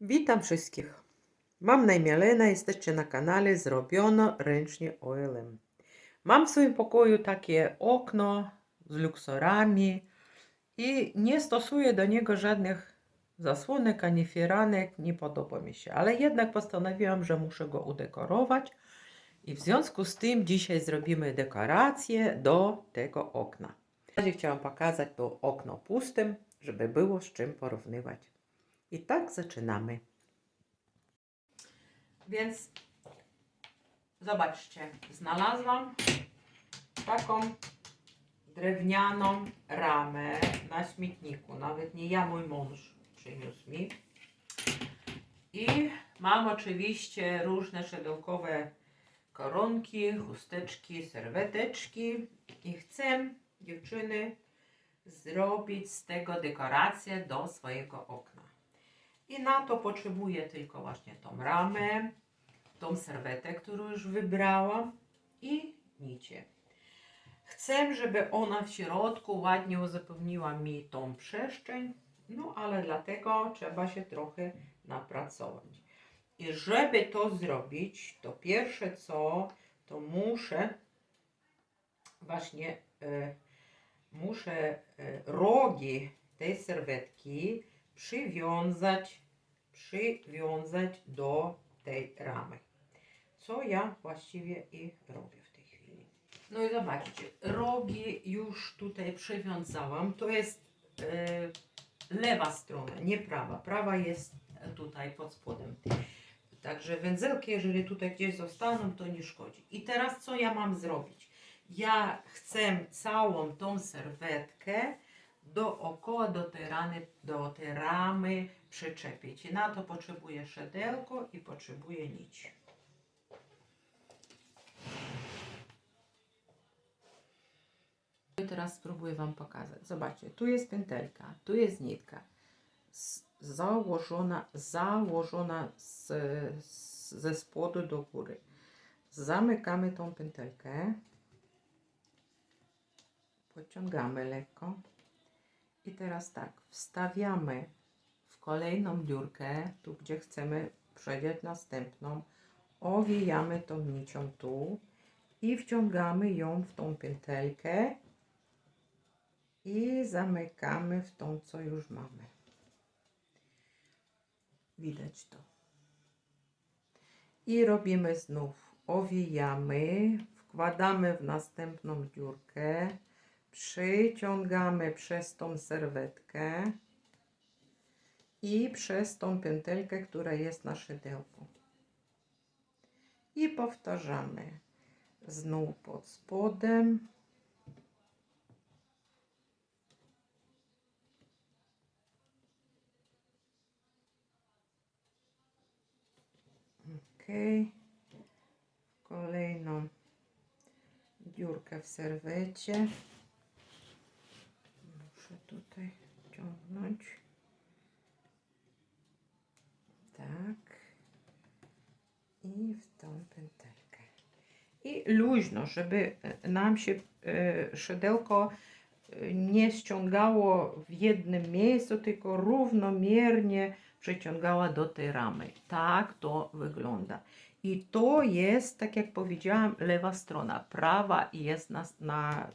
Witam wszystkich. Mam na imię Lena, jesteście na kanale Zrobiono ręcznie OLM. Mam w swoim pokoju takie okno z luksorami i nie stosuję do niego żadnych zasłonek ani firanek, nie podoba mi się, ale jednak postanowiłam, że muszę go udekorować i w związku z tym dzisiaj zrobimy dekorację do tego okna. Na razie chciałam pokazać to okno pustym, żeby było z czym porównywać. I tak zaczynamy. Więc zobaczcie, znalazłam taką drewnianą ramę na śmietniku. Nawet nie ja, mój mąż przyniósł mi. I mam oczywiście różne szedełkowe koronki, chusteczki, serweteczki i chcę, dziewczyny, zrobić z tego dekorację do swojego okna. I na to potrzebuję tylko właśnie tą ramę, tą serwetę, którą już wybrałam i nicie. Chcę, żeby ona w środku ładnie uzupełniła mi tą przestrzeń, no ale dlatego trzeba się trochę napracować. I żeby to zrobić, to pierwsze co, to muszę właśnie e, muszę e, rogi tej serwetki przywiązać, przywiązać do tej ramy. Co ja właściwie i robię w tej chwili. No i zobaczcie, rogi już tutaj przywiązałam. To jest e, lewa strona, nie prawa. Prawa jest tutaj pod spodem. Także wędzelki, jeżeli tutaj gdzieś zostaną, to nie szkodzi. I teraz co ja mam zrobić? Ja chcę całą tą serwetkę dookoła do tej, rany, do tej ramy przyczepić. I na to potrzebuję szedełko i potrzebuję nić. Teraz spróbuję Wam pokazać. Zobaczcie, tu jest pętelka, tu jest nitka. Założona, założona z, z, ze spodu do góry. Zamykamy tą pętelkę. Pociągamy lekko. I teraz tak, wstawiamy w kolejną dziurkę, tu gdzie chcemy przedziać następną, owijamy tą nicią tu i wciągamy ją w tą pętelkę i zamykamy w tą, co już mamy. Widać to. I robimy znów, owijamy, wkładamy w następną dziurkę, przyciągamy przez tą serwetkę i przez tą pętelkę, która jest na szydełku. I powtarzamy znów pod spodem. Ok. Kolejną dziurkę w serwecie. Tutaj ciągnąć. Tak. I w tą pętelkę. I luźno, żeby e, nam się e, szydełko e, nie ściągało w jednym miejscu, tylko równomiernie przyciągała do tej ramy. Tak to wygląda. I to jest, tak jak powiedziałam, lewa strona. Prawa jest na, na,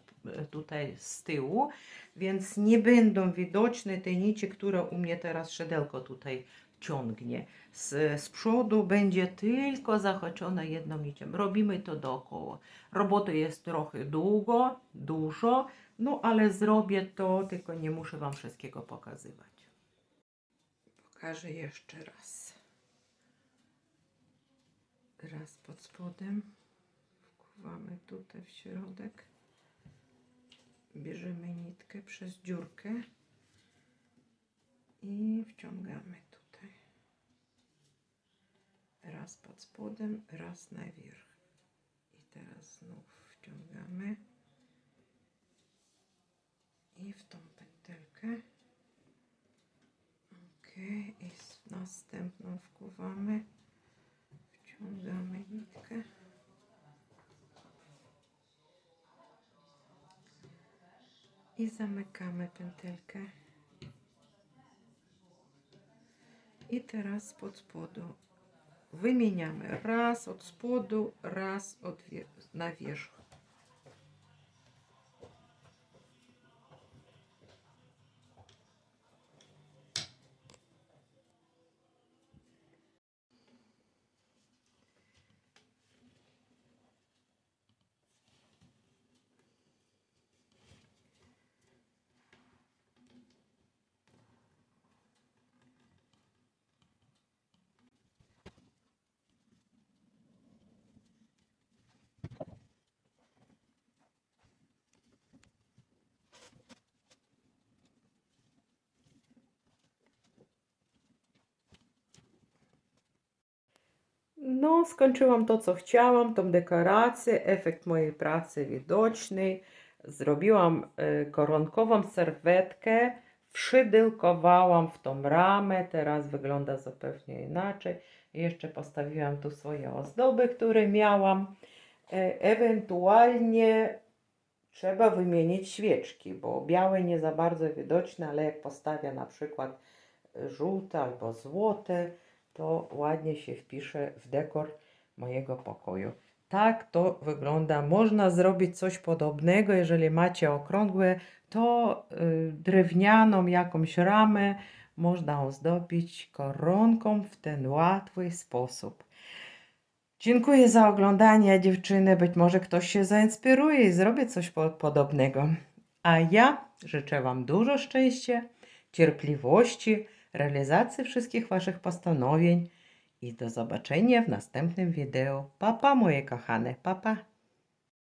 tutaj z tyłu, więc nie będą widoczne te nici, które u mnie teraz szydełko tutaj ciągnie. Z, z przodu będzie tylko zahaczone jedną nicią. Robimy to dookoła. Roboty jest trochę długo, dużo, no ale zrobię to, tylko nie muszę Wam wszystkiego pokazywać. Pokażę jeszcze raz. Raz pod spodem. Wkuwamy tutaj w środek. Bierzemy nitkę przez dziurkę i wciągamy tutaj. Raz pod spodem, raz na wierzch. I teraz znów wciągamy i w tą pętelkę. Ok, i następną wkuwamy, wciągamy nitkę. I zamykamy pętelkę. I teraz spod spodu wymieniamy raz od spodu, raz od wie- No, skończyłam to, co chciałam, tą dekorację, efekt mojej pracy widoczny. Zrobiłam e, koronkową serwetkę, wszydełkowałam w tą ramę, teraz wygląda zupełnie inaczej. Jeszcze postawiłam tu swoje ozdoby, które miałam. E, Ewentualnie trzeba wymienić świeczki, bo białe nie za bardzo widoczne, ale jak postawię na przykład żółte albo złote, to ładnie się wpisze w dekor mojego pokoju. Tak to wygląda. Można zrobić coś podobnego, jeżeli macie okrągłe, to y, drewnianą jakąś ramę można ozdobić koronką w ten łatwy sposób. Dziękuję za oglądanie, dziewczyny. Być może ktoś się zainspiruje i zrobi coś po- podobnego. A ja życzę Wam dużo szczęścia, cierpliwości, realizacji wszystkich Waszych postanowień i do zobaczenia w następnym wideo. Papa, moje kochane, papa.